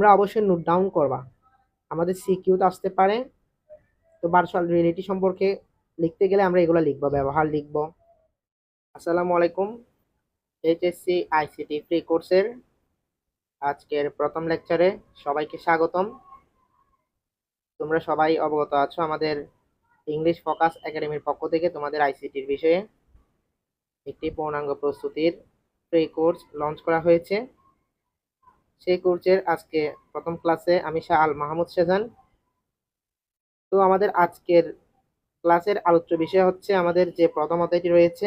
তোমরা অবশ্যই note down করবা। আমাদের সিকিউতে আসতে পারে। তো ভার্চুয়াল রিয়েলিটি সম্পর্কে লিখতে গেলে আমরা এগুলো লিখব, ব্যবহার লিখব। আসসালামু আলাইকুম এইচএসসি আইসিটি ফ্রি কোর্সের আজকের প্রথম লেকচারে সবাইকে স্বাগতম। তোমরা সবাই অবগত আছো আমাদের ইংলিশ ফোকাস একাডেমির পক্ষ থেকে তোমাদের আইসিটির বিষয়ে। একটি পূর্ণাঙ্গ প্রস্তুতির ফ্রি কোর্স লঞ্চ করা হয়েছে। সেই কোর্সের আজকে প্রথম ক্লাসে আমি শাহ আল মাহমুদ সেজান। তো আমাদের আজকের ক্লাসের আলোচ্য বিষয় হচ্ছে আমাদের যে প্রথম অধ্যায়টি রয়েছে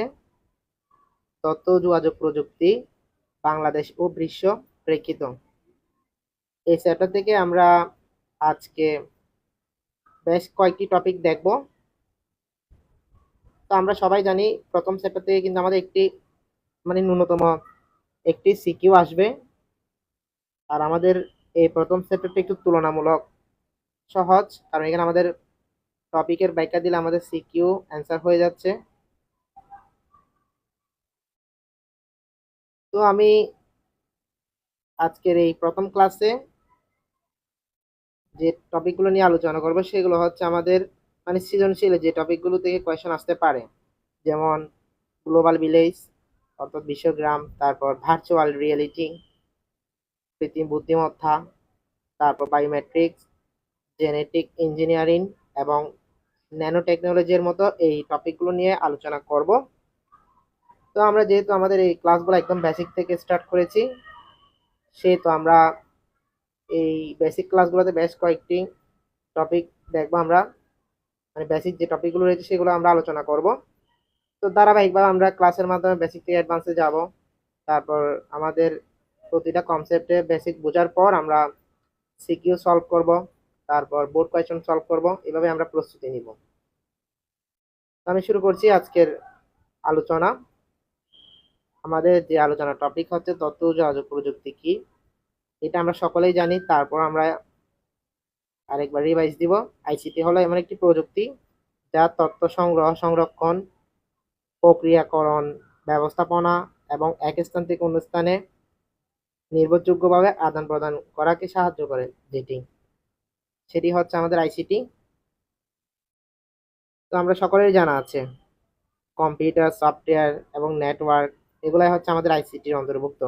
তথ্য যোগাযোগ প্রযুক্তি, বাংলাদেশ ও বিশ্ব প্রেক্ষিত। এই চ্যাপ্টার থেকে আমরা আজকে বেশ কয়েকটি টপিক দেখব। তো আমরা সবাই জানি প্রথম চ্যাপ্টার থেকে কিন্তু আমাদের একটি মানে ন্যূনতম একটি সিকিউ আসবে। আর আমাদের এই প্রথম চ্যাপ্টারটা একটু তুলনামূলক সহজ, কারণ এখানে আমাদের টপিকের ব্যাখ্যা দিলে আমাদের সিকিউ অ্যান্সার হয়ে যাচ্ছে। তো আমি আজকের এই প্রথম ক্লাসে যে টপিকগুলো নিয়ে আলোচনা করব, সেগুলো হচ্ছে আমাদের মানে সৃজনশীল যে টপিকগুলো থেকে কোয়েশন আসতে পারে। যেমন গ্লোবাল ভিলেজ অর্থাৎ বিশ্বগ্রাম, তারপর ভার্চুয়াল রিয়েলিটি কৃত্রিম বুদ্ধিমত্তা, তারপর বায়োমেট্রিক্স জেনেটিক ইঞ্জিনিয়ারিং এবং ন্যানো টেকনোলজির মতো এই টপিকগুলো নিয়ে আলোচনা করব। তো আমরা যেহেতু আমাদের এই ক্লাসগুলো একদম বেসিক থেকে স্টার্ট করেছি, সেহেতু আমরা এই বেসিক ক্লাসগুলোতে বেশ কয়েকটি টপিক দেখব আমরা। মানে বেসিক যে টপিকগুলো রয়েছে সেগুলো আমরা আলোচনা করব। তো ধারাবাহিকভাবে আমরা ক্লাসের মাধ্যমে বেসিক থেকে অ্যাডভান্সে যাব। তারপর আমাদের প্রতিটা কনসেপ্টে বেসিক বোঝার পর আমরা সিকিউ সলভ করব, তারপর বোর্ড কোয়েশন সলভ করব, এভাবে আমরা প্রস্তুতি নিব। আমি শুরু করছি আজকের আলোচনা। আমাদের যে আলোচনা টপিক হচ্ছে তথ্য যোগাযোগ প্রযুক্তি কি? এটা আমরা সকলেই জানি, তারপর আমরা আরেকবার রিভাইজ দিব। আইসিটি হলো এমন একটি প্রযুক্তি যা তথ্য সংগ্রহ, সংরক্ষণ, প্রক্রিয়াকরণ, ব্যবস্থাপনা এবং এক স্থান থেকে অন্য স্থানে নির্ভরযোগ্যভাবে আদান প্রদান করাকে সাহায্য করে যেটি। সেটি হচ্ছে আমাদের আইসিটি তো আমরা সকলেই জানা আছে, কম্পিউটার, সফটওয়্যার এবং নেটওয়ার্ক, এগুলাই হচ্ছে আমাদের আইসিটির অন্তর্ভুক্ত।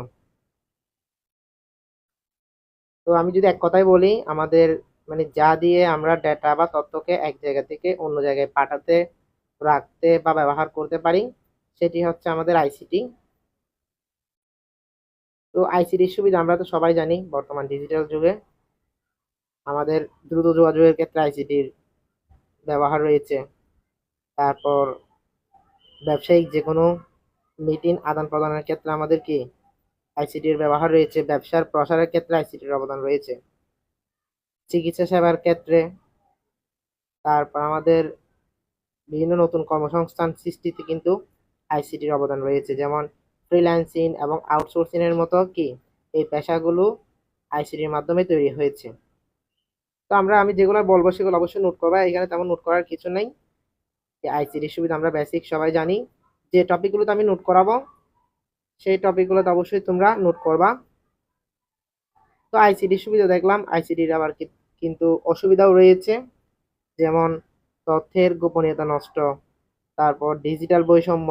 তো আমি যদি এক কথায় বলি, আমাদের মানে যা দিয়ে আমরা ডেটা বা তথ্যকে এক জায়গা থেকে অন্য জায়গায় পাঠাতে, রাখতে বা ব্যবহার করতে পারি, সেটি হচ্ছে আমাদের আইসিটি তো আইসিটির সুবিধা আমরা তো সবাই জানি বর্তমান ডিজিটাল যুগে। আমাদের দ্রুত যোগাযোগের ক্ষেত্রে আইসিটির ব্যবহার রয়েছে। তারপর ব্যবসায়িক যে কোনো মিটিং আদান প্রদানের ক্ষেত্রে আমাদের কি আইসিটির ব্যবহার রয়েছে, ব্যবসার প্রসারের ক্ষেত্রে আইসিটির অবদান রয়েছে। চিকিৎসা সেবার ক্ষেত্রে, তারপর আমাদের বিভিন্ন নতুন কর্মসংস্থান সৃষ্টিতে কিন্তু আইসিটির অবদান রয়েছে। যেমন ফ্রিল্যান্সিং এবং আউটসোর্সিং এর মতো কি এই পেশাগুলো আইসিটির মাধ্যমে তৈরি হয়েছে? তো আমরা, আমি যেগুলো বলব সেগুলো অবশ্যই নোট করবা। এখানে তেমন নোট করার কিছু নেই। আইসিটির সুবিধা আমরা বেসিক সবাই জানি। যে টপিকগুলোতে আমি নোট করাবো, সেই টপিকগুলোতে অবশ্যই তোমরা নোট করবা। তো আইসিটির সুবিধা দেখলাম। আইসিটির আবার কিন্তু অসুবিধাও রয়েছে। যেমন তথ্যের গোপনীয়তা নষ্ট, তারপর ডিজিটাল বৈষম্য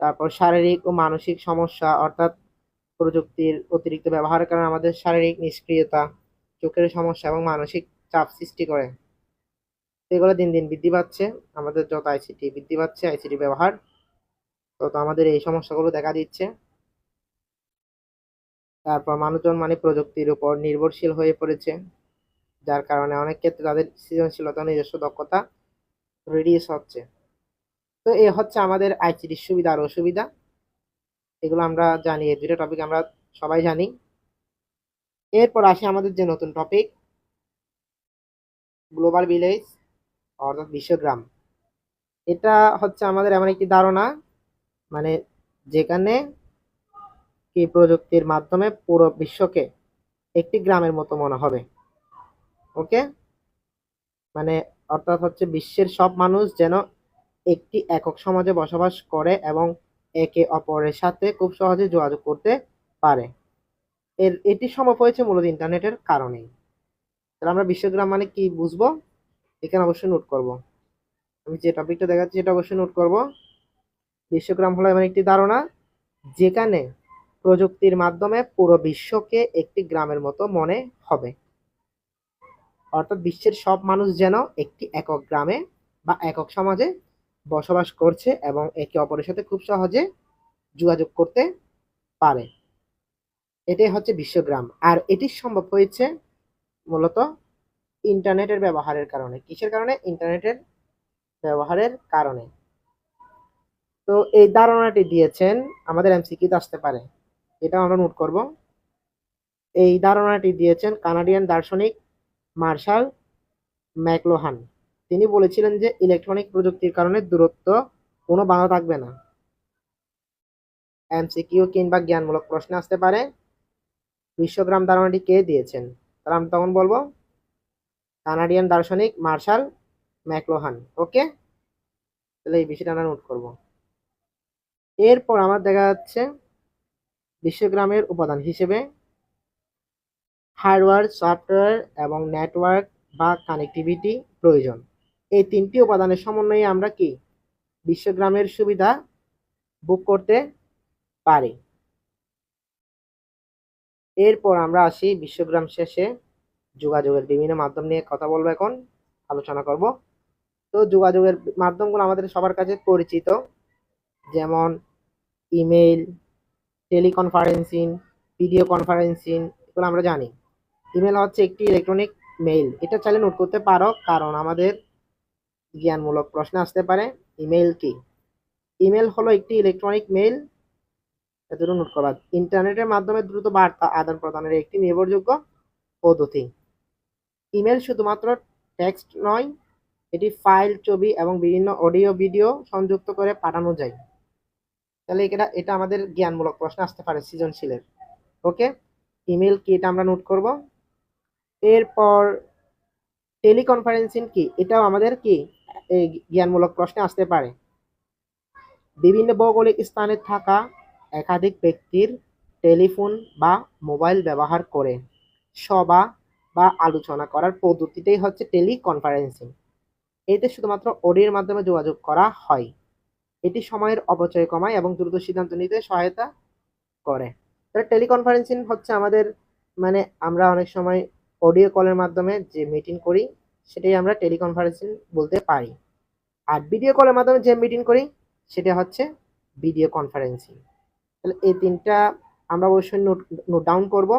তারপর শারীরিক ও মানসিক সমস্যা অর্থাৎ প্রযুক্তির অতিরিক্ত ব্যবহারের কারণে আমাদের শারীরিক নিষ্ক্রিয়তা, চোখের সমস্যা এবং মানসিক চাপ সৃষ্টি করে। এগুলো দিন দিন বৃদ্ধি পাচ্ছে। আমাদের যত আইসিটি বৃদ্ধি পাচ্ছে আইসিটি ব্যবহার, তত আমাদের এই সমস্যাগুলো দেখা দিচ্ছে। তারপর মানুষজন মানে প্রযুক্তির উপর নির্ভরশীল হয়ে পড়েছে, যার কারণে অনেক ক্ষেত্রে তাদের সৃজনশীলতা, নিজস্ব দক্ষতা রিডিউস হচ্ছে। তো এ হচ্ছে আমাদের আইসিটির সুবিধা আর অসুবিধা। এগুলো আমরা জানি, এই দুটো টপিক আমরা সবাই জানি। এরপর আসি আমাদের যে নতুন টপিক গ্লোবাল ভিলেজ অর্থাৎ বিশ্বগ্রাম। এটা হচ্ছে আমাদের এমন একটি ধারণা মানে যেখানে কি প্রযুক্তির মাধ্যমে পুরো বিশ্বকে একটি গ্রামের মতো মনে হবে। ওকে? মানে অর্থাৎ হচ্ছে বিশ্বের সব মানুষ যেন একটি একক সমাজে বসবাস করে এবং একে অপরের সাথে খুব সহজে যোগাযোগ করতে পারে। এর, এটি সম্ভব হয়েছে মূলত ইন্টারনেটের কারণেই। তাহলে আমরা বিশ্বগ্রাম মানে কি বুঝব? এখানে অবশ্যই নোট করব। আমি যে টপিকটা দেখাচ্ছি সেটা অবশ্যই নোট করব। বিশ্বগ্রাম হলো এমন একটি ধারণা যেখানে প্রযুক্তির মাধ্যমে পুরো বিশ্বকে একটি গ্রামের মতো মনে হবে। অর্থাৎ বিশ্বের সব মানুষ যেন একটি একক গ্রামে বা একক সমাজে বসবাস করছে এবং একে অপরের সাথে খুব সহজে যোগাযোগ করতে পারে। এটাই হচ্ছে বিশ্বগ্রাম। আর এটি সম্ভব হয়েছে মূলত ইন্টারনেটের ব্যবহারের কারণে। কিসের কারণে? ইন্টারনেটের ব্যবহারের কারণে। তো এই ধারণাটি দিয়েছেন আমাদের এমসিকিউতে আসতে পারে। এটাও আমরা নোট করব। এই ধারণাটি দিয়েছেন কানাডিয়ান দার্শনিক মার্শাল ম্যাকলোহান। তিনি বলেছিলেন যে ইলেকট্রনিক প্রযুক্তির কারণে দূরত্ব কোনো বাধা থাকবে না। এমসিকিউ কিংবা জ্ঞানমূলক প্রশ্ন আসতে পারে, বিশ্বগ্রাম ধারণাটি কে দিয়েছেন? তাহলে আমি তখন বলব, কানাডিয়ান দার্শনিক মার্শাল ম্যাকলোহান। ওকে? তাহলে এই বিষয়টা আমরা নোট করব। এরপর আমার দেখা যাচ্ছে, বিশ্বগ্রামের উপাদান হিসেবে হার্ডওয়্যার, সফটওয়্যার এবং নেটওয়ার্ক বা কানেক্টিভিটি প্রয়োজন। এই তিনটি উপাদানের সমন্বয়ে আমরা কি বিশ্বগ্রামের সুবিধা বুক করতে পারি? এরপর আমরা আসি বিশ্বগ্রাম শেষে যোগাযোগের বিভিন্ন মাধ্যম নিয়ে কথা বলব এখন, আলোচনা করব। তো যোগাযোগের মাধ্যমগুলো আমাদের সবার কাছে পরিচিত, যেমন ইমেল টেলিকনফারেন্সিং, ভিডিও কনফারেন্সিং, এগুলো আমরা জানি। ইমেল হচ্ছে একটি ইলেকট্রনিক মেইল। এটা চাইলে নোট করতে পারো, কারণ আমাদের জ্ঞানমূলক প্রশ্ন আসতে পারে। ইমেল কি? ইমেল হলো একটি ইলেকট্রনিক মেইল। এতটুকু নোট করা। ইন্টারনেটের মাধ্যমে দ্রুত বার্তা, আদান প্রদানের একটি নির্ভরযোগ্য পদ্ধতি। ইমেল শুধুমাত্র টেক্সট নয়, এটি ফাইল, ছবি এবং বিভিন্ন অডিও, ভিডিও সংযুক্ত করে পাঠানো যায়। তাহলে এটা এটা আমাদের জ্ঞানমূলক প্রশ্ন আসতে পারে, সৃজনশীলের। ওকে? ইমেল কি এটা আমরা নোট করব। এরপর টেলিকনফারেন্সিং কি? এটাও আমাদের কি? জ্ঞানমূলক প্রশ্নে আসতে পারে। বিভিন্ন ভৌগোলিক স্থানে থাকা একাধিক ব্যক্তির টেলিফোন বা মোবাইল ব্যবহার করে সভা বা আলোচনা করার পদ্ধতিটাই হচ্ছে টেলিকনফারেন্সিং। এতে শুধুমাত্র অডিওর মাধ্যমে যোগাযোগ করা হয়। এটি সময়ের অপচয় কমায় এবং দ্রুত সিদ্ধান্ত নিতে সহায়তা করে। তাহলে টেলিকনফারেন্সিং হচ্ছে আমাদের মানে আমরা অনেক সময় অডিও কলের মাধ্যমে যে মিটিং করি সেটাই আমরা টেলিকনফারেন্সিং বলতে পারি। আর ভিডিও কলের মাধ্যমে যে মিটিং করি, সেটা হচ্ছে ভিডিও কনফারেন্সিং তাহলে এই তিনটা আমরা অবশ্যই নোট নোট ডাউন করব।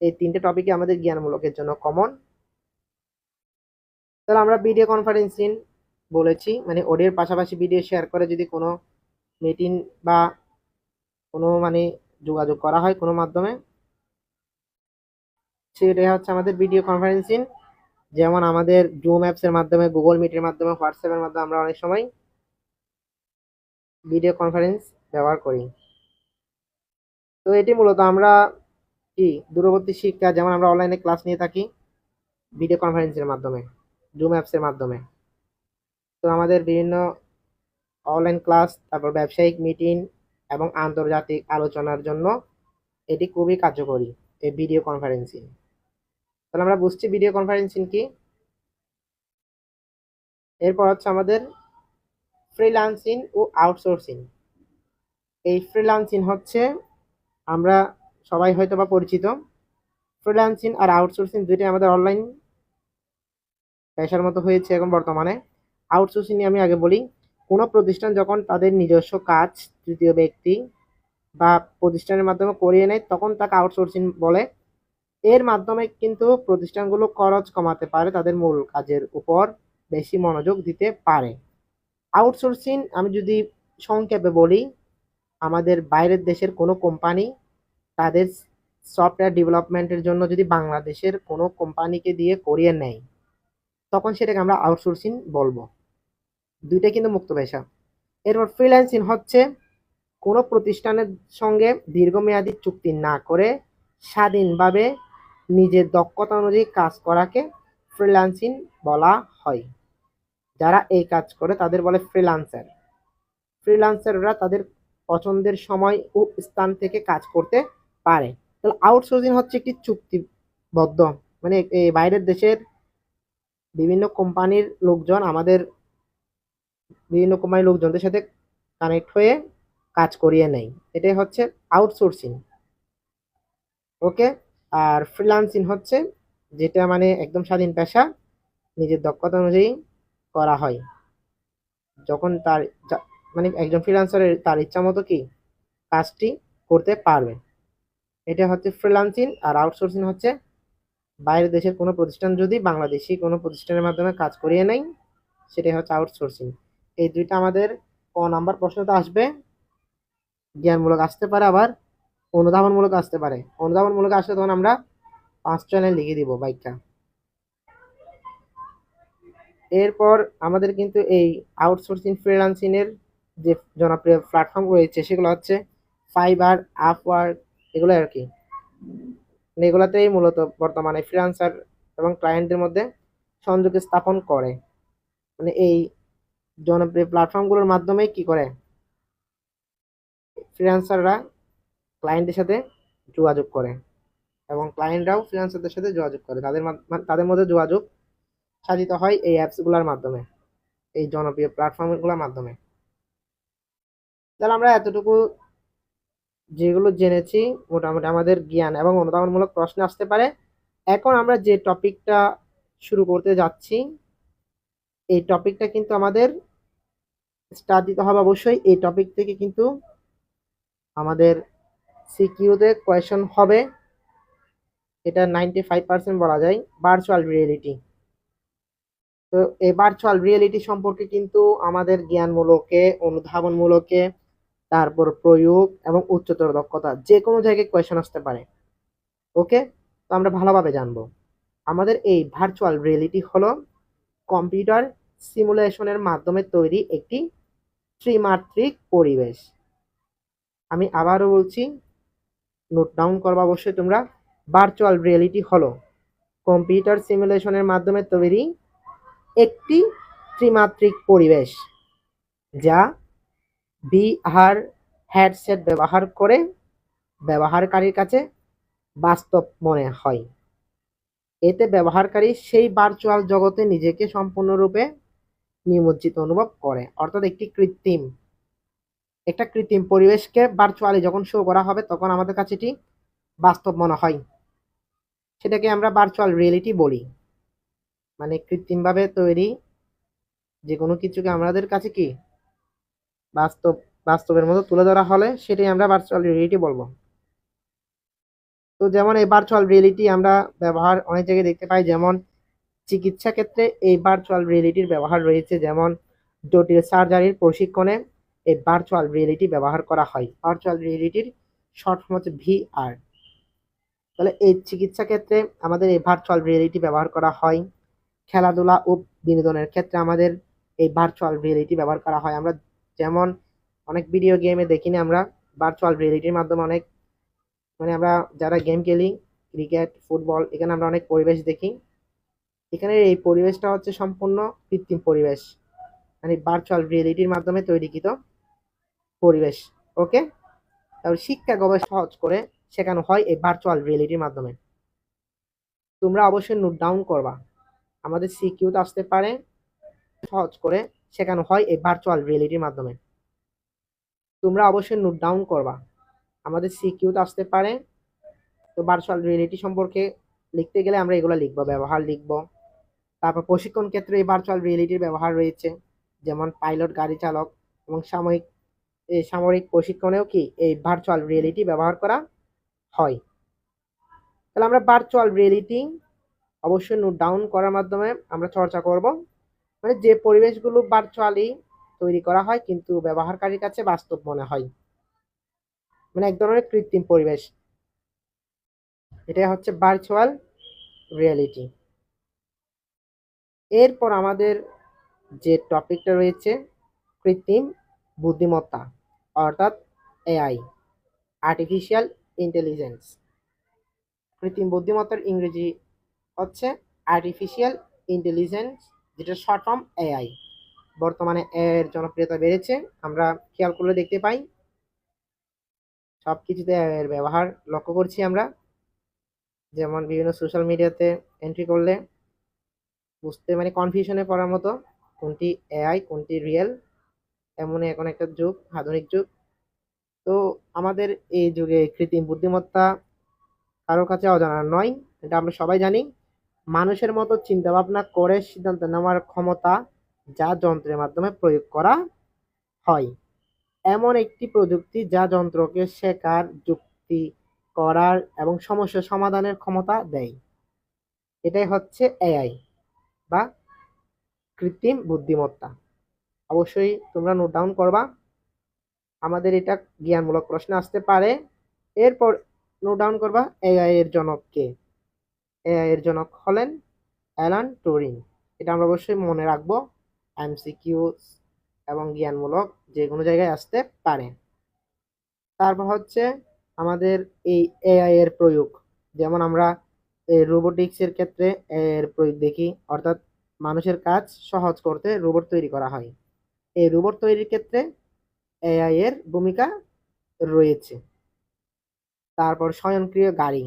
এই তিনটে টপিকে আমাদের জ্ঞানমূলকের জন্য কমন তাহলে আমরা ভিডিও কনফারেন্সিং বলেছি মানে অডিওর পাশাপাশি ভিডিও শেয়ার করে যদি কোনো মিটিং বা কোনো মানে যোগাযোগ করা হয় কোনো মাধ্যমে। সেটাই হচ্ছে আমাদের ভিডিও কনফারেন্সিং যেমন আমাদের জুম অ্যাপসের মাধ্যমে গুগল মিটের মাধ্যমে হোয়াটসঅ্যাপের মাধ্যমে আমরা অনেক সময় ভিডিও কনফারেন্স ব্যবহার করি। তো এটি মূলত আমরা কি? দূরবর্তী শিক্ষা, যেমন আমরা অনলাইনে ক্লাস নিয়ে থাকি ভিডিও কনফারেন্সের মাধ্যমে জুম অ্যাপসের মাধ্যমে। তো আমাদের বিভিন্ন অনলাইন ক্লাস তারপর ব্যবসায়িক মিটিং এবং আন্তর্জাতিক আলোচনার জন্য এটি খুবই কার্যকরী, এই ভিডিও কনফারেন্সিং তাহলে আমরা বুঝছি ভিডিও কনফারেন্সিং কি। এরপর হচ্ছে আমাদের ফ্রিলান্সিং ও আউটসোর্সিং এই ফ্রিলান্সিং হচ্ছে আমরা সবাই হয়তো বা পরিচিত ফ্রিলান্সিং আর আউটসোর্সিং দুইটাই আমাদের অনলাইন পেশার মতো হয়েছে এখন বর্তমানে। আউটসোর্সিং নিয়ে আমি আগে বলি, কোনো প্রতিষ্ঠান যখন তাদের নিজস্ব কাজ তৃতীয় ব্যক্তি বা প্রতিষ্ঠানের মাধ্যমে করিয়ে নেয়, তখন তাকে আউটসোর্সিং বলে। এর মাধ্যমে কিন্তু প্রতিষ্ঠানগুলো খরচ কমাতে পারে, তাদের মূল কাজের উপর বেশি মনোযোগ দিতে পারে। আউটসোর্সিং, আমি যদি সংক্ষেপে বলি, আমাদের বাইরের দেশের কোনো কোম্পানি তাদের সফটওয়্যার ডেভেলপমেন্টের জন্য যদি বাংলাদেশের কোনো কোম্পানিকে দিয়ে করিয়ে নেয়, তখন সেটাকে আমরা আউটসোর্সিং বলব। দুইটাই কিন্তু মুক্ত পেশা। এরপর ফ্রিল্যান্সিং হচ্ছে, কোনো প্রতিষ্ঠানের সঙ্গে দীর্ঘমেয়াদী চুক্তি না করে স্বাধীনভাবে নিজের দক্ষতা অনুযায়ী কাজ করাকে ফ্রিল্যান্সিং বলা হয়। যারা এই কাজ করে, তাদের বলে ফ্রিল্যান্সার ফ্রিল্যান্সাররা তাদের পছন্দের সময় ও স্থান থেকে কাজ করতে পারে। তাহলে আউটসোর্সিং হচ্ছে একটি চুক্তিবদ্ধ। মানে এই বাইরের দেশের বিভিন্ন কোম্পানির লোকজন আমাদের বিভিন্ন কোম্পানির লোকজনদের সাথে কানেক্ট হয়ে কাজ করিয়ে নেয়। এটাই হচ্ছে আউটসোর্সিং ওকে আর ফ্রিলান্সিং হচ্ছে, যেটা মানে একদম স্বাধীন পেশা, নিজের দক্ষতা অনুযায়ী করা হয়। যখন তার মানে একজন ফ্রিল্যান্সারের তার ইচ্ছা মতো কি কাজটি করতে পারবে। এটা হচ্ছে ফ্রিল্যান্সিং আর আউটসোর্সিং হচ্ছে বাইরের দেশের কোনো প্রতিষ্ঠান যদি বাংলাদেশি কোনো প্রতিষ্ঠানের মাধ্যমে কাজ করিয়ে নেয়, সেটাই হচ্ছে আউটসোর্সিং এই দুইটা আমাদের ক নাম্বার প্রশ্নটা আসবে। জ্ঞানমূলক আসতে পারে আবার অনুধাবনমূলক আসতে পারে। অনুধাবনমূলক আসলে তখন আমরা পাঁচ চ্যানেল লিখে দিব বাইকটা। এরপর আমাদের কিন্তু এই আউটসোর্সিং ফ্রিল্যান্সিং এর যে জনপ্রিয় প্ল্যাটফর্ম রয়েছে, সেগুলো হচ্ছে ফাইবার আপওয়ার্ক এগুলো আর কি। মানে এগুলোতেই মূলত বর্তমানে ফ্রিল্যান্সার এবং ক্লায়েন্টদের মধ্যে সংযোগ স্থাপন করে। মানে এই জনপ্রিয় প্ল্যাটফর্মগুলোর মাধ্যমে কি করে? ফ্রিল্যান্সাররা ক্লায়েন্টের সাথে যোগাযোগ করে এবং ক্লায়েন্টরাও ফ্রিল্যান্সারদের সাথে যোগাযোগ করে। তাদের তাদের মধ্যে যোগাযোগ সাধিত হয় এই অ্যাপসগুলোর মাধ্যমে, এই জনপ্রিয় প্ল্যাটফর্মগুলোর মাধ্যমে। তাহলে আমরা এতটুকু যেগুলো জেনেছি, মোটামুটি আমাদের জ্ঞান এবং অনুধাবনমূলক প্রশ্ন আসতে পারে। এখন আমরা যে টপিকটা শুরু করতে যাচ্ছি, এই টপিকটা কিন্তু আমাদের স্টার্ট দিতে হবে অবশ্যই। এই টপিক থেকে কিন্তু আমাদের সিকিউতে কোয়েশন হবে। এটা নাইনটি ফাইভ পার্সেন্ট বলা যায় ভার্চুয়াল রিয়েলিটি তো এই ভার্চুয়াল রিয়েলিটি সম্পর্কে কিন্তু আমাদের জ্ঞানমূলকে, অনুধাবনমূলকে, তারপর প্রয়োগ এবং উচ্চতর দক্ষতা যে কোনো জায়গায় কোয়েশন আসতে পারে। ওকে? তো আমরা ভালোভাবে জানব। আমাদের এই ভার্চুয়াল রিয়েলিটি হলো কম্পিউটার সিমুলেশনের মাধ্যমে তৈরি একটি ত্রিমাত্রিক পরিবেশ। আমি আবারও বলছি নোট ডাউন করবা অবশ্যই তোমরা ভার্চুয়াল রিয়েলিটি হলো। কম্পিউটার সিমুলেশনের মাধ্যমে তৈরি একটি ত্রিমাত্রিক পরিবেশ, যা বিআর হেডসেট ব্যবহার করে ব্যবহারকারীর কাছে বাস্তব মনে হয়। এতে ব্যবহারকারী সেই ভার্চুয়াল জগতে নিজেকে সম্পূর্ণরূপে নিমজ্জিত অনুভব করে, অর্থাৎ একটি কৃত্রিম একটা কৃত্রিম পরিবেশকে ভার্চুয়ালি যখন শো করা হবে, তখন আমাদের কাছে এটি বাস্তব মনে হয়। সেটাকে আমরা ভার্চুয়াল রিয়েলিটি বলি। মানে কৃত্রিমভাবে তৈরি যে কোনো কিছুকে আমাদের কাছে কি বাস্তব, বাস্তবের মতো তুলে ধরা হলে সেটাই আমরা ভার্চুয়াল রিয়েলিটি বলব। তো যেমন এই ভার্চুয়াল রিয়েলিটি আমরা ব্যবহার অনেক জায়গায় দেখতে পাই, যেমন চিকিৎসা ক্ষেত্রে এই ভার্চুয়াল রিয়েলিটির ব্যবহার রয়েছে। যেমন জটিল সার্জারির প্রশিক্ষণে এই ভার্চুয়াল রিয়েলিটি ব্যবহার করা হয়। ভার্চুয়াল রিয়েলিটির শর্ট ফর্ম হচ্ছে ভিআর তাহলে এই চিকিৎসা ক্ষেত্রে আমাদের এই ভার্চুয়াল রিয়েলিটি ব্যবহার করা হয়। খেলাধুলা ও বিনোদনের ক্ষেত্রে আমাদের এই ভার্চুয়াল রিয়েলিটি ব্যবহার করা হয়। আমরা যেমন অনেক ভিডিও গেমে দেখি না আমরা ভার্চুয়াল রিয়েলিটির মাধ্যমে অনেক মানে আমরা যারা গেম খেলি ক্রিকেট ফুটবল এখানে আমরা অনেক পরিবেশ দেখি। এখানে এই পরিবেশটা হচ্ছে সম্পূর্ণ কৃত্রিম পরিবেশ। মানে ভার্চুয়াল রিয়েলিটির মাধ্যমে তৈরিকৃত। পরিবেশ ওকে তাহলে শিক্ষা গবেষণা সহজ করে শেখানো হয় এই ভার্চুয়াল রিয়েলিটির মাধ্যমে। তোমরা অবশ্যই নোট ডাউন করবা। আমাদের সিকিউতে আসতে পারে। সহজ করে শেখানো হয় এই ভার্চুয়াল রিয়েলিটির মাধ্যমে। তোমরা অবশ্যই নোট ডাউন করবা। আমাদের সিকিউতে আসতে পারে। তো ভার্চুয়াল রিয়েলিটি সম্পর্কে লিখতে গেলে আমরা এগুলো লিখব, ব্যবহার লিখব। তারপর প্রশিক্ষণ ক্ষেত্রে এই ভার্চুয়াল রিয়েলিটির ব্যবহার রয়েছে। যেমন পাইলট গাড়ি চালক এবং সাময়িক সামরিক প্রশিক্ষণেও কি এই ভার্চুয়াল রিয়েলিটি ব্যবহার করা হয়? তাহলে আমরা ভার্চুয়াল রিয়েলিটি অবশ্যই নোট ডাউন করার মাধ্যমে আমরা চর্চা করব। মানে যে পরিবেশগুলো ভার্চুয়ালি তৈরি করা হয় কিন্তু ব্যবহারকারীর কাছে বাস্তব মনে হয়। মানে এক ধরনের কৃত্রিম পরিবেশ। এটা হচ্ছে ভার্চুয়াল রিয়েলিটি এরপর আমাদের যে টপিকটা রয়েছে, কৃত্রিম বুদ্ধিমত্তা। অর্থাৎ এআই আর্টিফিশিয়াল ইন্টেলিজেন্স কৃত্রিম বুদ্ধিমত্তার ইংরেজি হচ্ছে আর্টিফিশিয়াল ইন্টেলিজেন্স যেটা শর্ট ফর্ম এআই বর্তমানে এর জনপ্রিয়তা বেড়েছে, আমরা খেয়াল করলে দেখতে পাই। সব কিছুতে এর ব্যবহার লক্ষ্য করছি আমরা। যেমন বিভিন্ন সোশ্যাল মিডিয়াতে এন্ট্রি করলে বুঝতে মানে কনফিউশনে পড়ার মতো কোনটি এআই কোনটি রিয়েল এমনই এখন একটা যুগ, আধুনিক যুগ। তো আমাদের এই যুগে কৃত্রিম বুদ্ধিমত্তা কারোর কাছে অজানা নয়, এটা আমরা সবাই জানি। মানুষের মতো চিন্তা ভাবনা করে সিদ্ধান্ত নেওয়ার ক্ষমতা যা যন্ত্রের মাধ্যমে প্রয়োগ করা হয়। এমন একটি প্রযুক্তি যা যন্ত্রকে শেখার, যুক্তি করার এবং সমস্যা সমাধানের ক্ষমতা দেয়। এটাই হচ্ছে এআই বা কৃত্রিম বুদ্ধিমত্তা। অবশ্যই তোমরা নোট ডাউন করবা। আমাদের এটা জ্ঞানমূলক প্রশ্ন আসতে পারে। এরপর নোট ডাউন করবা এআই এর জনক কে? এআই এর জনক হলেন অ্যালান টুরিং। এটা আমরা অবশ্যই মনে রাখব। এমসিকিউ এবং জ্ঞানমূলক যে কোনো জায়গায় আসতে পারে। তারপর হচ্ছে আমাদের এই এআই এর প্রয়োগ। যেমন আমরা রোবোটিক্সের ক্ষেত্রে এর প্রয়োগ দেখি। অর্থাৎ মানুষের কাজ সহজ করতে রোবট তৈরি করা হয়। এই রোবট তৈরির ক্ষেত্রে এআই এর ভূমিকা রয়েছে। তারপর স্বয়ংক্রিয় গাড়ি,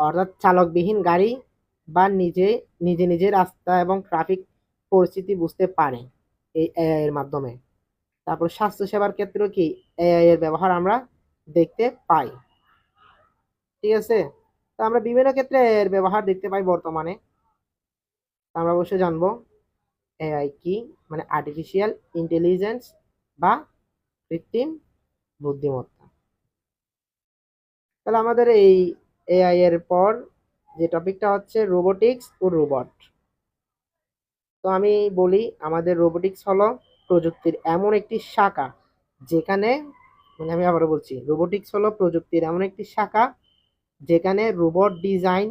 অর্থাৎ চালকবিহীন গাড়ি বা নিজে নিজে নিজে রাস্তা এবং ট্রাফিক পরিস্থিতি বুঝতে পারে এই এআই এর মাধ্যমে। তারপর স্বাস্থ্যসেবার ক্ষেত্রেও কি এআই এর ব্যবহার আমরা দেখতে পাই। ঠিক আছে? তো আমরা বিভিন্ন ক্ষেত্রে এর ব্যবহার দেখতে পাই বর্তমানে। আমরা অবশ্যই জানব এআই কি? মানে আর্টিফিশিয়াল ইন্টেলিজেন্স বা কৃত্রিম বুদ্ধিমত্তা। তাহলে আমাদের এই এআই এর পর যে টপিকটা হচ্ছে রোবোটিক্স ও রোবট তো আমি বলি, আমাদের রোবোটিক্স হলো প্রযুক্তির এমন একটি শাখা যেখানে মানে আমি আবারও বলছি রোবোটিক্স হলো প্রযুক্তির এমন একটি শাখা যেখানে রোবট ডিজাইন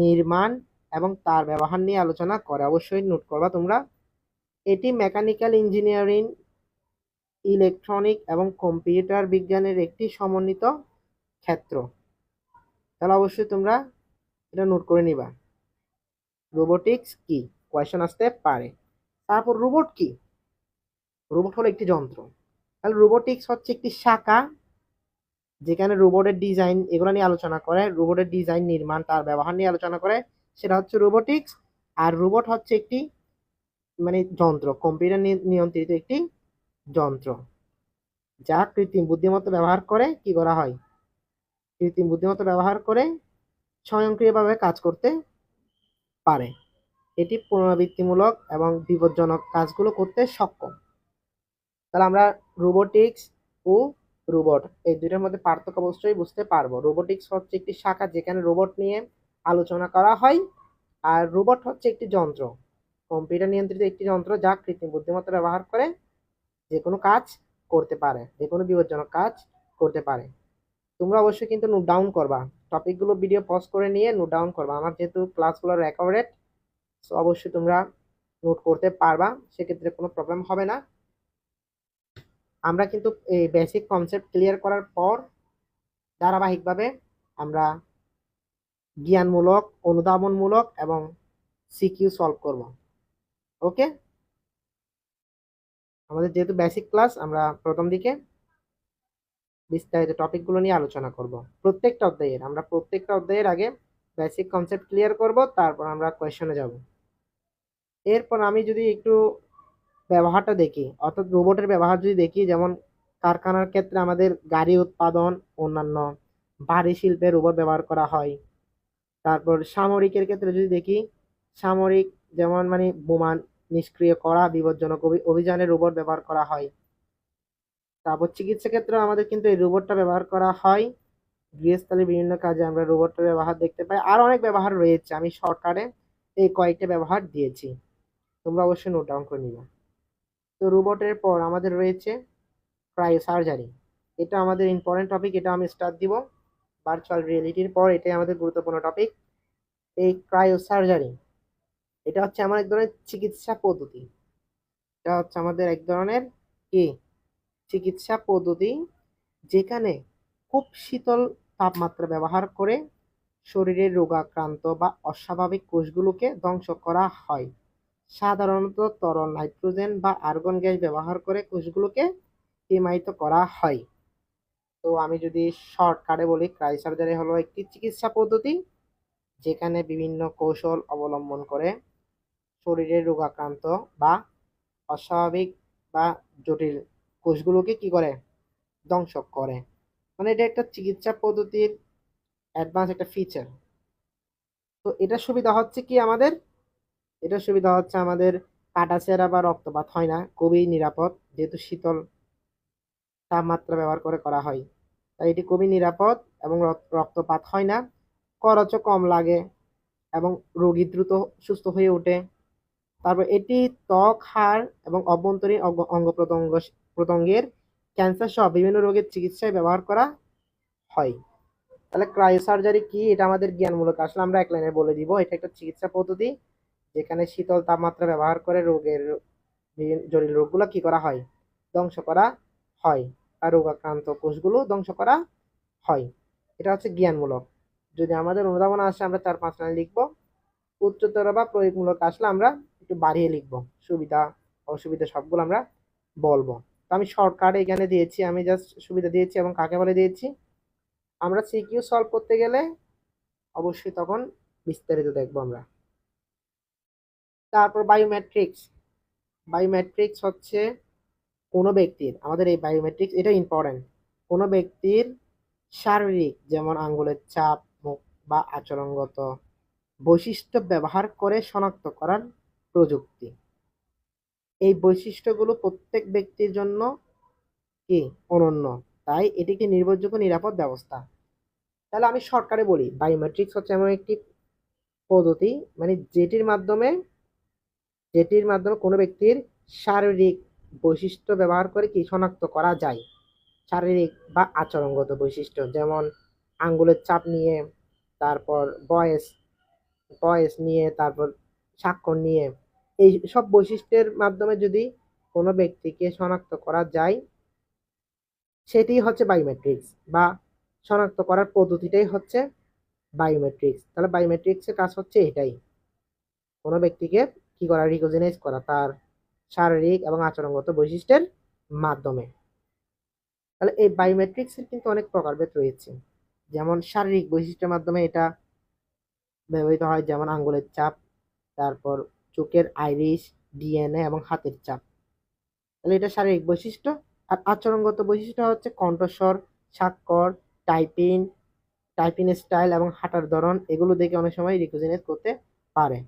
নির্মাণ এবং তার ব্যবহার নিয়ে আলোচনা করে। অবশ্যই নোট করবা তোমরা। এটি মেকানিক্যাল ইঞ্জিনিয়ারিং, ইলেকট্রনিক এবং কম্পিউটার বিজ্ঞানের একটি সমন্বিত ক্ষেত্র। তাহলে অবশ্যই তোমরা এটা নোট করে নিবা। রোবোটিক্স কি? কোয়েশন আসতে পারে। তারপর রোবট কি? রোবট হলো একটি যন্ত্র। তাহলে রোবোটিক্স হচ্ছে একটি শাখা, যেখানে রোবটের ডিজাইন এগুলো নিয়ে আলোচনা করে রোবটের ডিজাইন নির্মাণ, তার ব্যবহার নিয়ে আলোচনা করে। সেটা হচ্ছে রোবোটিক্স আর রোবট হচ্ছে একটি মানে যন্ত্র কম্পিউটার নিয়ন্ত্রিত একটি যন্ত্র, যা কৃত্রিম বুদ্ধিমত্তা ব্যবহার করে কি করা হয়? কৃত্রিম বুদ্ধিমত্তা ব্যবহার করে স্বয়ংক্রিয়ভাবে কাজ করতে পারে। এটি পুনরাবৃত্তিমূলক এবং বিপজ্জনক কাজগুলো করতে সক্ষম। তাহলে আমরা রোবোটিক্স ও রোবট এই দুইটার মধ্যে পার্থক্য অবশ্যই বুঝতে পারব। রোবোটিক্স হচ্ছে একটি শাখা যেখানে রোবট নিয়ে আলোচনা করা হয়, আর রোবট হচ্ছে একটি যন্ত্র। কম্পিউটার নিয়ন্ত্রিত একটি যন্ত্র যা কৃত্রিম বুদ্ধিমত্তা ব্যবহার করে যে কোনো কাজ করতে পারে, যে কোনো বিপজ্জনক কাজ করতে পারে। তোমরা অবশ্যই কিন্তু নোট ডাউন করবা। টপিকগুলো ভিডিও পজ করে নিয়ে নোট ডাউন করবা। আমার যেহেতু ক্লাসগুলো রেকর্ডেড সো অবশ্যই তোমরা নোট করতে পারবা। সেক্ষেত্রে কোনো প্রবলেম হবে না। আমরা কিন্তু এই বেসিক কনসেপ্ট ক্লিয়ার করার পর ধারাবাহিকভাবে আমরা জ্ঞানমূলক, অনুধাবনমূলক এবং সিকিউ সলভ করব। ওকে? আমাদের যেহেতু বেসিক ক্লাস আমরা প্রথম দিকে বিস্তারিত টপিকগুলো নিয়ে আলোচনা করব। প্রত্যেকটা অধ্যায়ের, আমরা প্রত্যেকটা অধ্যায়ের আগে বেসিক কনসেপ্ট ক্লিয়ার করব, তারপর আমরা কোয়েশনে যাব। এরপর আমি যদি একটু ব্যবহারটা দেখি, অর্থাৎ রোবটের ব্যবহার যদি দেখি, যেমন কারখানার ক্ষেত্রে আমাদের গাড়ি উৎপাদন, অন্যান্য ভারী শিল্পে রোবট ব্যবহার করা হয়। তারপর সামরিকের ক্ষেত্রে যদি দেখি, সামরিক যেমন মানে বোমা নিষ্ক্রিয় করা, বিপজ্জনক অভিযানে রোবট ব্যবহার করা হয়। তারপর চিকিৎসা ক্ষেত্রে আমাদের কিন্তু এই রোবটটা ব্যবহার করা হয়। গৃহস্থলে বিভিন্ন কাজে আমরা রোবটটা ব্যবহার দেখতে পাই। আর অনেক ব্যবহার রয়েছে। আমি সরকারে এই কয়েকটা ব্যবহার দিয়েছি। তোমরা অবশ্যই নোট ডাউন করে নিবে তো রোবটের পর আমাদের রয়েছে ক্রায়ো সার্জারি এটা আমাদের ইম্পর্টেন্ট টপিক এটা আমি স্টার্ট দিব। ভার্চুয়াল রিয়েলিটির পর এটাই আমাদের গুরুত্বপূর্ণ টপিক এই ক্রায়ো সার্জারি এটা হচ্ছে আমার এক ধরনের চিকিৎসা পদ্ধতি। এটা হচ্ছে আমাদের এক ধরনের কি চিকিৎসা পদ্ধতি যেখানে খুব শীতল তাপমাত্রা ব্যবহার করে শরীরের রোগাক্রান্ত বা অস্বাভাবিক কোষগুলোকে ধ্বংস করা হয়। সাধারণত তরল নাইট্রোজেন বা আর্গন গ্যাস ব্যবহার করে কোষগুলোকে হিমায়িত করা হয়। তো আমি যদি শর্টকাটে বলি ক্রাই সার্জারি হলো একটি চিকিৎসা পদ্ধতি যেখানে বিভিন্ন কৌশল অবলম্বন করে শরীরের রোগাক্রান্ত বা অস্বাভাবিক বা জটিল কোষগুলোকে কি করে? ধ্বংস করে। মানে এটা একটা চিকিৎসা পদ্ধতির অ্যাডভান্স একটা ফিচার তো এটা সুবিধা হচ্ছে কি আমাদের? এটা সুবিধা হচ্ছে আমাদের কাটাছেঁড়া বা রক্তপাত হয় না, খুবই নিরাপদ। যেহেতু শীতল তাপমাত্রা ব্যবহার করে করা হয়, তাই এটি খুবই নিরাপদ এবং রক্তপাত হয় না। খরচও কম লাগে এবং রোগী দ্রুত সুস্থ হয়ে ওঠে। তারপর এটি ত্বক, হাড় এবং অভ্যন্তরীণ অঙ্গ প্রত্যঙ্গ প্রত্যঙ্গের ক্যান্সার সহ বিভিন্ন রোগের চিকিৎসায় ব্যবহার করা হয়। তাহলে ক্রায়োসার্জারি কি? এটা আমাদের জ্ঞানমূলক। আসলে আমরা এক লাইনে বলে দিব। এটা একটা চিকিৎসা পদ্ধতি যেখানে শীতল তাপমাত্রা ব্যবহার করে রোগের জটিল রোগগুলো কি করা হয়? ধ্বংস করা হয় আর রোগাক্রান্ত কোষগুলো ধ্বংস করা হয়। এটা হচ্ছে জ্ঞানমূলক। যদি আমাদের অনুধাবন আসে আমরা চার পাঁচ লাইন লিখব। উচ্চতর বা প্রয়োগমূলক আসলে আমরা একটু বাড়িয়ে লিখব। সুবিধা, অসুবিধা সবগুলো আমরা বলব। তো আমি শর্টকাটে এখানে দিয়েছি, আমি জাস্ট সুবিধা দিয়েছি এবং কাকে বলে দিয়েছি? আমরা সিকিউ সলভ করতে গেলে অবশ্যই তখন বিস্তারিত দেখব আমরা। তারপর বায়োমেট্রিক্স বায়োমেট্রিক্স হচ্ছে কোনো ব্যক্তির, আমাদের এই বায়োমেট্রিক্স এটা ইম্পর্টেন্ট কোনো ব্যক্তির শারীরিক যেমন আঙ্গুলের চাপ, মুখ বা আচরণগত বৈশিষ্ট্য ব্যবহার করে শনাক্ত করার প্রযুক্তি। এই বৈশিষ্ট্যগুলো প্রত্যেক ব্যক্তির জন্য কি অনন্য? তাই এটিকে নির্ভরযোগ্য, নিরাপদ ব্যবস্থা। তাহলে আমি সরকারে বলি বায়োমেট্রিক্স হচ্ছে এমন একটি পদ্ধতি মানে যেটির মাধ্যমে যেটির মাধ্যমে কোনো ব্যক্তির শারীরিক বৈশিষ্ট্য ব্যবহার করে কি শনাক্ত করা যায়। শারীরিক বা আচরণগত বৈশিষ্ট্য, যেমন আঙ্গুলের চাপ নিয়ে, তারপর বয়স বয়স নিয়ে, তারপর স্বাক্ষর নিয়ে এই সব বৈশিষ্ট্যের মাধ্যমে যদি কোনো ব্যক্তিকে শনাক্ত করা যায়, সেটি হচ্ছে বায়োমেট্রিক্স বা শনাক্ত করার পদ্ধতিটাই হচ্ছে বায়োমেট্রিক্স তাহলে বায়োমেট্রিক্সের কাজ হচ্ছে এটাই। কোনো ব্যক্তিকে কি করা রিকগনাইজ করা তার শারীরিক এবং আচরণগত বৈশিষ্ট্যের মাধ্যমে। তাহলে এই বায়োমেট্রিক্সের কিন্তু অনেক প্রকারভেদ রয়েছে। যেমন শারীরিক বৈশিষ্ট্যের মাধ্যমে এটা ব্যবহৃত হয়, যেমন আঙ্গুলের চাপ, তারপর চোখের আইরিশ, ডিএনএ এবং হাতের চাপ। তাহলে এটা শারীরিক বৈশিষ্ট্য। আর আচরণগত বৈশিষ্ট্য হচ্ছে কণ্ঠস্বর, স্বাক্ষর, টাইপিং টাইপিং স্টাইল এবং হাঁটার ধরন, এগুলো দেখে অনেক সময় রিকগনাইজ করতে পারে।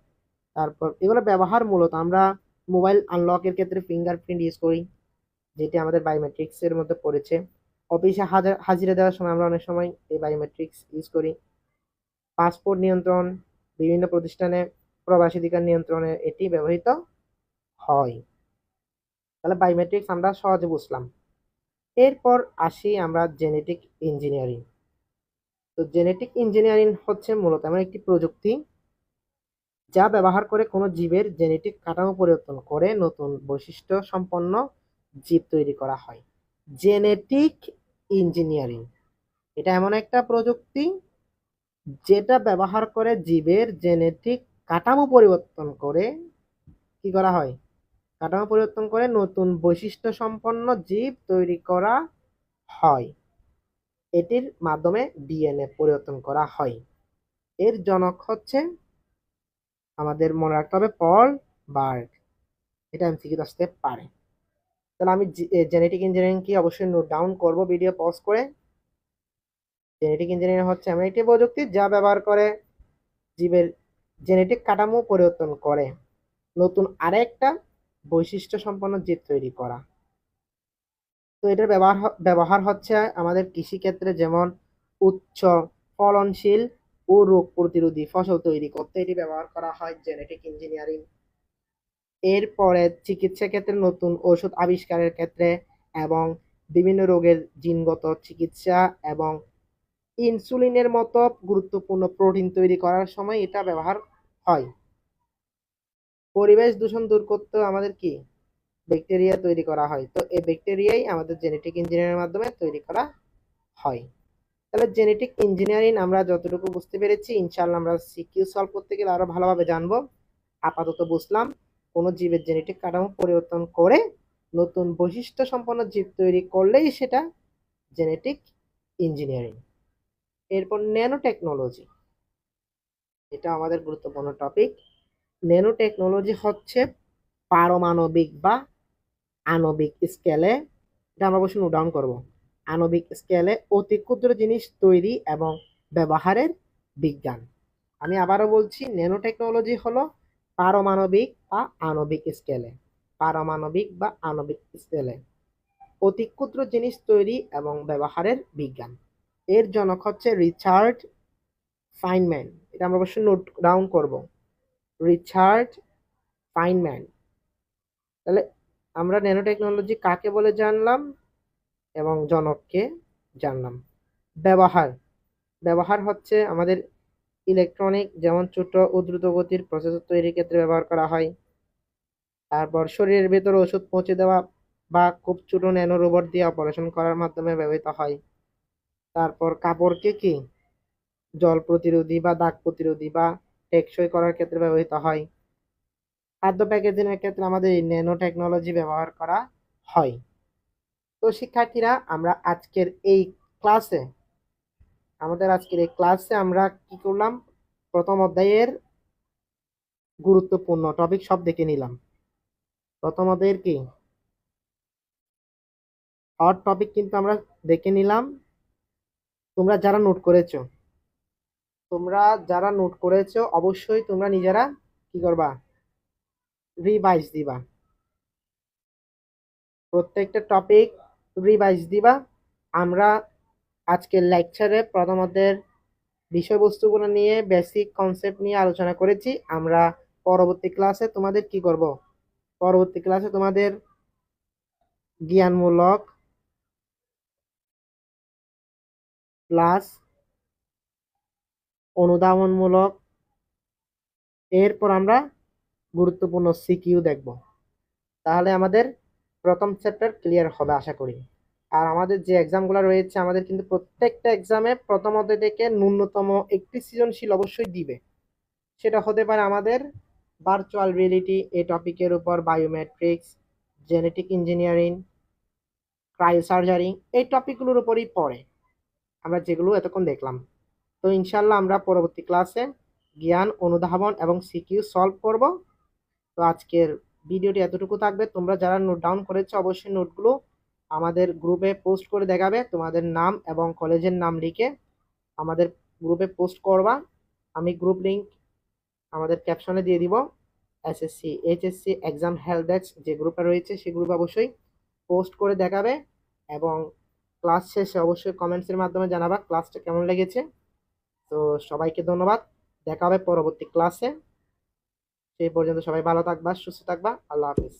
তারপর এগুলো ব্যবহার মূলত আমরা মোবাইল আনলকের ক্ষেত্রে ফিঙ্গারপ্রিন্ট ইউজ করি, যেটি আমাদের বায়োমেট্রিক্সের মধ্যে পড়েছে। অফিসে হাজার হাজিরা দেওয়ার সময় আমরা অনেক সময় এই বায়োমেট্রিক্স ইউজ করি। পাসপোর্ট নিয়ন্ত্রণ, বিভিন্ন প্রতিষ্ঠানে প্রবাসীধিকার নিয়ন্ত্রণে এটি ব্যবহৃত হয়। তাহলে বায়োমেট্রিক্স আমরা সহজে বুঝলাম। এরপর আসি আমরা জেনেটিক ইঞ্জিনিয়ারিং তো জেনেটিক ইঞ্জিনিয়ারিং হচ্ছে মূলত এমন একটি প্রযুক্তি যা ব্যবহার করে কোনো জীবের জেনেটিক কাঠামো পরিবর্তন করে নতুন বৈশিষ্ট্য সম্পন্ন জীব তৈরি করা হয়। জেনেটিক ইঞ্জিনিয়ারিং এটা এমন একটা প্রযুক্তি যেটা ব্যবহার করে জীবের জেনেটিক কাঠামো পরিবর্তন করে কি করা হয়? কাঠামো পরিবর্তন করে নতুন বৈশিষ্ট্য সম্পন্ন জীব তৈরি করা হয়। এটির মাধ্যমে ডিএনএ পরিবর্তন করা হয়। এর জনক হচ্ছে আমাদের মনে রাখতে হবে পল বার্গ। এটা এমসিকিউ আসতে পারে। তাহলে আমি জেনেটিক ইঞ্জিনিয়ারিং কি অবশ্যই নোট ডাউন করব ভিডিও পজ করে। জেনেটিক ইঞ্জিনিয়ারিং হচ্ছে এমন একটি প্রযুক্তি যা ব্যবহার করে জীবের জেনেটিক কাঠামো পরিবর্তন করে। নতুন আরেকটা বৈশিষ্ট্য সম্পন্ন জীব তৈরি করা। তো এটার ব্যবহার ব্যবহার হচ্ছে আমাদের কৃষিক্ষেত্রে যেমন উচ্চ ফলনশীল ও রোগ প্রতিরোধী ফসল তৈরি করতে এটি ব্যবহার করা হয় জেনেটিক ইঞ্জিনিয়ারিং এরপরে চিকিৎসা ক্ষেত্রে নতুন ওষুধ আবিষ্কারের ক্ষেত্রে এবং বিভিন্ন রোগের জিনগত চিকিৎসা এবং ইনসুলিনের মতো গুরুত্বপূর্ণ প্রোটিন তৈরি করার সময় এটা ব্যবহার হয়। পরিবেশ দূষণ দূর করতেও আমাদের কি? ব্যাকটেরিয়া তৈরি করা হয়। তো এই ব্যাকটেরিয়াই আমাদের জেনেটিক ইঞ্জিনিয়ারিংয়ের মাধ্যমে তৈরি করা হয়। তাহলে জেনেটিক ইঞ্জিনিয়ারিং আমরা যতটুকু বুঝতে পেরেছি ইনশাল্লাহ আমরা সিকিউ সলভ করতে গেলে আরও ভালোভাবে জানব। আপাতত বুঝলাম, কোনো জীবের জেনেটিক কাঠামো পরিবর্তন করে নতুন বৈশিষ্ট্য সম্পন্ন জীব তৈরি করলেই সেটা জেনেটিক ইঞ্জিনিয়ারিং এরপর ন্যানো টেকনোলজি এটা আমাদের গুরুত্বপূর্ণ টপিক ন্যানো টেকনোলজি হচ্ছে পারমাণবিক বা আণবিক স্কেলে এটা আমরা অবশ্যই নোট ডাউন করব। আণবিক স্কেলে অতি ক্ষুদ্র জিনিস তৈরি এবং ব্যবহারের বিজ্ঞান। আমি আবারও বলছি ন্যানো টেকনোলজি হলো পারমাণবিক বা আণবিক স্কেলে পারমাণবিক বা আণবিক স্কেলে অতি ক্ষুদ্র জিনিস তৈরি এবং ব্যবহারের বিজ্ঞান। এর জনক হচ্ছে রিচার্ড ফাইনম্যান এটা আমরা অবশ্যই নোট ডাউন করব। রিচার্ড ফাইনম্যান তাহলে আমরা ন্যানো টেকনোলজি কাকে বলে জানলাম? এবং জনককে জানলাম। ব্যবহার। ব্যবহার হচ্ছে আমাদের ইলেকট্রনিক যেমন ছোট ও দ্রুত গতির প্রসেসর তৈরির ক্ষেত্রে ব্যবহার করা হয়। তারপর শরীরের ভেতরে ওষুধ পৌঁছে দেওয়া বা খুব ছোট ন্যানো রোবট দিয়ে অপারেশন করার মাধ্যমে ব্যবহৃত হয়। তারপর কাপড়কে কি? জল প্রতিরোধী বা দাগ প্রতিরোধী বা টেকসই করার ক্ষেত্রে ব্যবহৃত হয়। খাদ্য প্যাকেজিংয়ের ক্ষেত্রে আমাদের এই ন্যানো টেকনোলজি ব্যবহার করা হয়। তো শিক্ষার্থীরা, আমরা আজকের এই ক্লাসে আমাদের আজকের এই ক্লাসে আমরা কি করলাম? প্রথম অধ্যায়ের গুরুত্বপূর্ণ টপিক সব দেখে নিলাম। প্রথম অধ্যায়ের কি? হট টপিক কিন্তু আমরা দেখে নিলাম। তোমরা যারা নোট করেছ তোমরা যারা নোট করেছ, অবশ্যই তোমরা নিজেরা কি করবা? রিভাইজ দিবা। প্রত্যেকটা টপিক রিভাইজ দিবা। আমরা আজকের লেকচারে প্রথমদের বিষয়বস্তুগুলো নিয়ে বেসিক কনসেপ্ট নিয়ে আলোচনা করেছি। আমরা পরবর্তী ক্লাসে তোমাদের কি করব? পরবর্তী ক্লাসে তোমাদের জ্ঞানমূলক প্লাস অনুধাবনমূলক। এরপর আমরা গুরুত্বপূর্ণ সিকিউ দেখব। তাহলে আমাদের প্রথম চ্যাপ্টার ক্লিয়ার হবে আশা করি। আর আমাদের যে এক্সামগুলো রয়েছে, আমাদের কিন্তু প্রত্যেকটা এক্সামে প্রথম অধ্যায় থেকে ন্যূনতম একটি সৃজনশীল অবশ্যই দিবে। সেটা হতে পারে আমাদের ভার্চুয়াল রিয়েলিটি এই টপিকের উপর biometrics genetic engineering cryosurgery এই টপিকগুলোর উপরই পড়ে। আমরা যেগুলো এতক্ষণ দেখলাম। তো ইনশাল্লাহ আমরা পরবর্তী ক্লাসে জ্ঞান, অনুধাবন এবং সিকিউ সলভ করব। তো আজকের ভিডিওটি এতটুকু থাকবে। তোমরা যারা নোট ডাউন করেছ, অবশ্যই নোটগুলো আমাদের গ্রুপে পোস্ট করে দেখাবে। তোমাদের নাম এবং কলেজের নাম লিখে আমাদের গ্রুপে পোস্ট করবা। আমি গ্রুপ লিঙ্ক আমাদের ক্যাপশনে দিয়ে দিব। SSC, HSC, exam help desk যে গ্রুপে রয়েছে সেই গ্রুপে অবশ্যই পোস্ট করে দেখাবে এবং ক্লাস শেষে অবশ্যই কমেন্টসের মাধ্যমে জানাবা ক্লাসটা কেমন লেগেছে। তো সবাইকে ধন্যবাদ। দেখা হবে পরবর্তী ক্লাসে সেই পর্যন্ত সবাই ভালো থাকবা, সুস্থ থাকবা। আল্লাহ হাফিজ।